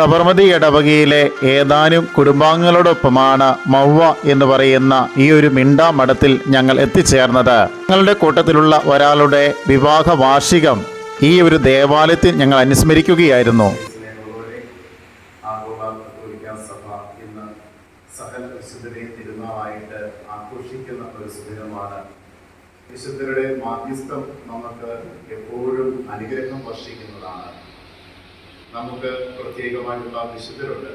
സബർമതി ഇടവകയിലെ ഏതാനും കുടുംബാംഗങ്ങളോടൊപ്പമാണ് മൗവ എന്ന് പറയുന്ന ഈ ഒരു മിണ്ടാ മഠത്തിൽ ഞങ്ങൾ എത്തിച്ചേർന്നത്. ഞങ്ങളുടെ കൂട്ടത്തിലുള്ള ഒരാളുടെ വിവാഹ വാർഷികം ഈ ഒരു ദേവാലയത്തിൽ ഞങ്ങൾ അനുസ്മരിക്കുകയായിരുന്നു. ആഘോഷിക്കുന്ന ഒരു സുദിനമാണ് വിശുദ്ധരുടെ മാധ്യസ്ഥം നമുക്ക് എപ്പോഴും അനുഗ്രഹം വർഷിക്കുന്നതാണ്. നമുക്ക് പ്രത്യേകമായിട്ടുള്ള വിശുദ്ധരുണ്ട്.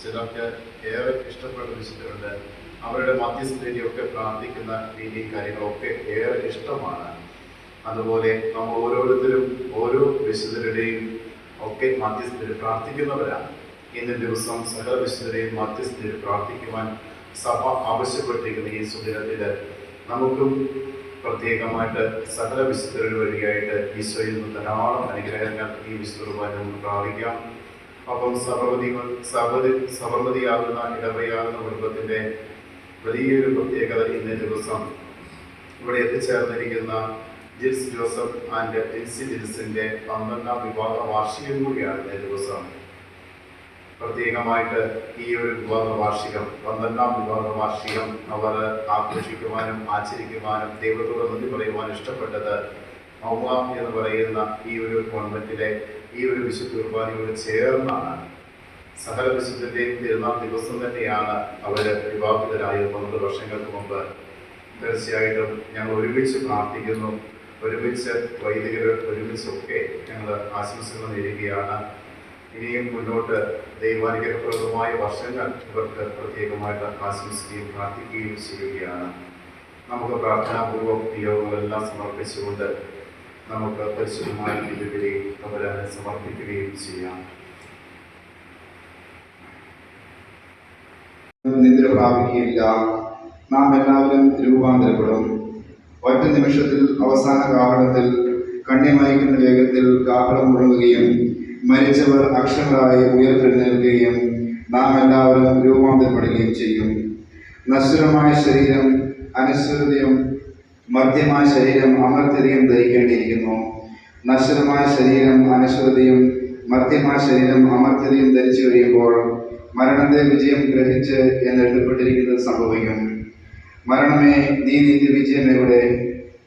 ചിലർക്ക് ഏറെ ഇഷ്ടപ്പെട്ട വിശുദ്ധരുണ്ട്. അവരുടെ മധ്യസ്ഥതയൊക്കെ പ്രാർത്ഥിക്കുന്ന രീതി കാര്യങ്ങളൊക്കെ ഏറെ ഇഷ്ടമാണ്. അതുപോലെ നമ്മൾ ഓരോരുത്തരും ഓരോ വിശുദ്ധരുടെയും ഒക്കെ മധ്യസ്ഥര് പ്രാർത്ഥിക്കുന്നവരാണ്. ഇന്ന് ദിവസം സകല വിശുദ്ധരെയും മധ്യസ്ഥര് പ്രാർത്ഥിക്കുവാൻ സഭ ആവശ്യപ്പെട്ടിരിക്കുന്ന ഈ സുദിനത്തിൽ നമുക്കും പ്രത്യേകമായിട്ട് സകല വിശുദ്ധരുടെ വഴിയായിട്ട് ഈശോയിൽ നിന്ന് ധാരാളം അനുഗ്രഹങ്ങൾ ഈ വിശുദ്ധരുമായി നമുക്ക് പ്രാപിക്കാം. അപ്പം സബർമതികൾ സബതി സബർമതിയാകുന്ന ഇടവയാകുന്ന കുടുംബത്തിന്റെ വലിയൊരു പ്രത്യേകത ഇന്ന ദിവസം ഇവിടെ എത്തിച്ചേർന്നിരിക്കുന്ന ജിൽസ് ജോസഫ് ആൻഡ് ജിൽസി ജിൽസിന്റെ പന്ത്രണ്ടാം വിവാഹ വാർഷികം കൂടിയാണ് ഇന്നേ ദിവസം. പ്രത്യേകമായിട്ട് ഈ ഒരു വിവാഹ വാർഷികം പന്ത്രണ്ടാം വിവാഹ വാർഷികം അവർ ആഘോഷിക്കുവാനും ആചരിക്കുവാനും ദൈവത്തോട് നന്ദി പറയുവാനും ഇഷ്ടപ്പെട്ടത് മൗവ എന്ന് പറയുന്ന ഈ ഒരു കോൺവെന്റിലെ ഈ ഒരു വിശുദ്ധ കുർബാനയോട് ചേർന്നാണ്. സകല വിശുദ്ധന്റെയും തിരുനാൾ ദിവസം തന്നെയാണ് അവർ വിവാഹിതരായത് പന്ത്രണ്ട് വർഷങ്ങൾക്ക് മുമ്പ് തീർച്ചയായിട്ടും ഞങ്ങൾ ഒരുമിച്ച് പ്രാർത്ഥിക്കുന്നു. ഒരുമിച്ച് വൈദികർ ഒരുമിച്ചൊക്കെ ഞങ്ങൾ ആശംസകൾ നേരുകയാണ്. ഇനിയും മുന്നോട്ട് ദൈവാനുഗ്രഹപ്രദമായ വർഷങ്ങൾ ഇവർക്ക് പ്രത്യേകമായിട്ട് ആശംസിക്കുകയും പ്രാർത്ഥിക്കുകയും ചെയ്യുകയാണ്. നമുക്ക് പ്രാർത്ഥനാപൂർവം ഈ യോഗങ്ങളെല്ലാം സമർപ്പിച്ചുകൊണ്ട് നമുക്ക് പരിശുദ്ധമായ ഇതിലെ അവരെ സമർപ്പിക്കുകയും ചെയ്യാം. നിദ്ര നാം എല്ലാവരും രൂപാന്തരപ്പെടും ഒറ്റ നിമിഷത്തിൽ അവസാന കാഹളത്തിൽ കണ്ണിമയക്കുന്ന വേഗത്തിൽ കാഹളം മുഴങ്ങുകയും മരിച്ചവർ അക്ഷരങ്ങളായി ഉയർത്തെഴുന്നേൽക്കുകയും നാം എല്ലാവരും രൂപാന്തരപ്പെടുകയും ചെയ്യും. നശ്വരമായ ശരീരം അനശ്വരതയും മർദ്യമായ ശരീരം അമർത്യതയും ധരിക്കേണ്ടിയിരിക്കുന്നു. നശ്വരമായ ശരീരം അനശ്വരതയും മർദ്യമായ ശരീരം അമർത്യതയും ധരിച്ചു കഴിയുമ്പോൾ മരണത്തെ വിജയം ഗ്രഹിച്ച് എന്ന് എഴുതപ്പെട്ടിരിക്കുന്നത് സംഭവിക്കും. മരണമേ നീ നിന്റെ വിജയം എവിടെ?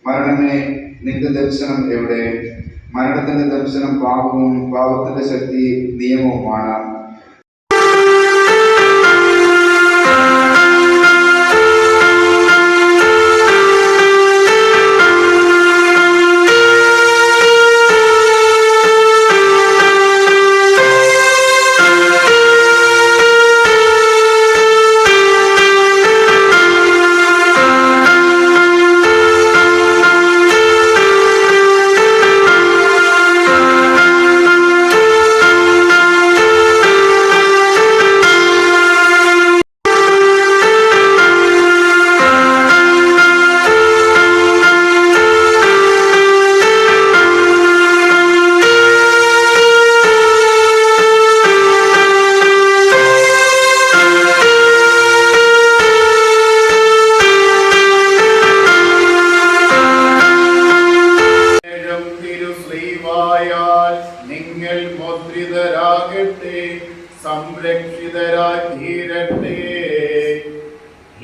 മരണമേ നിന്റെ ദർശനം എവിടെ? മരണത്തിന്റെ ദർശനം പാപവും പാപത്തിന്റെ ശക്തി നിയമവുമാണ്. സംരക്ഷിതരായി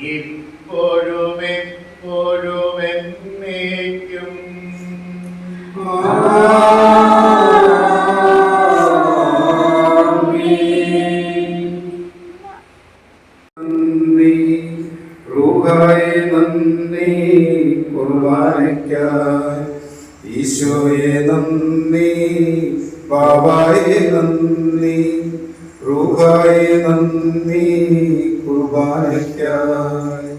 ഇപ്പോഴും എപ്പോഴും എന്നേക്കും ഈശോയെ നന്ദി ബാബായെ നന്ദി റൂഹായെ നന്ദി കുർബാനയ്ക്കായി